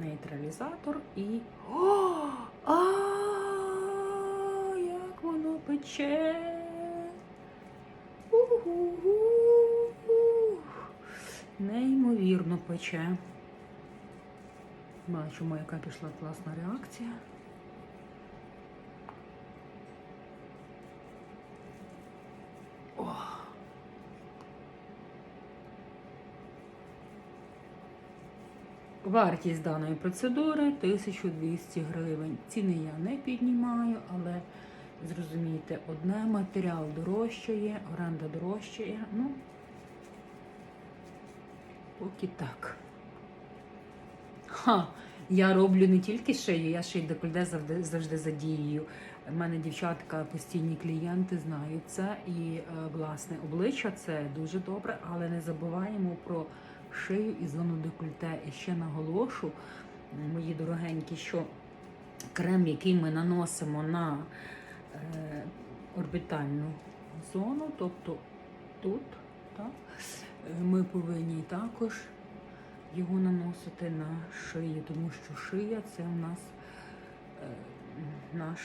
нейтралізатор і. О! А, як воно пече. Неймовірно пече. Бачимо, яка пішла класна реакція. Вартість даної процедури 1200 гривень. Ціни я не піднімаю, але зрозумійте, одне матеріал дорожчає, оренда дорожчає. Ну, поки так. Ха, я роблю не тільки шию, я ще й декольте завжди, завжди задіюю. У мене дівчатка, постійні клієнти знають це. І е, власне обличчя це дуже добре, але не забуваємо про шию і зону декольте. І ще наголошу, мої дорогенькі, що крем, який ми наносимо на е, орбітальну зону, тобто тут, так, ми повинні також його наносити на шию, тому що шия це у нас е, наш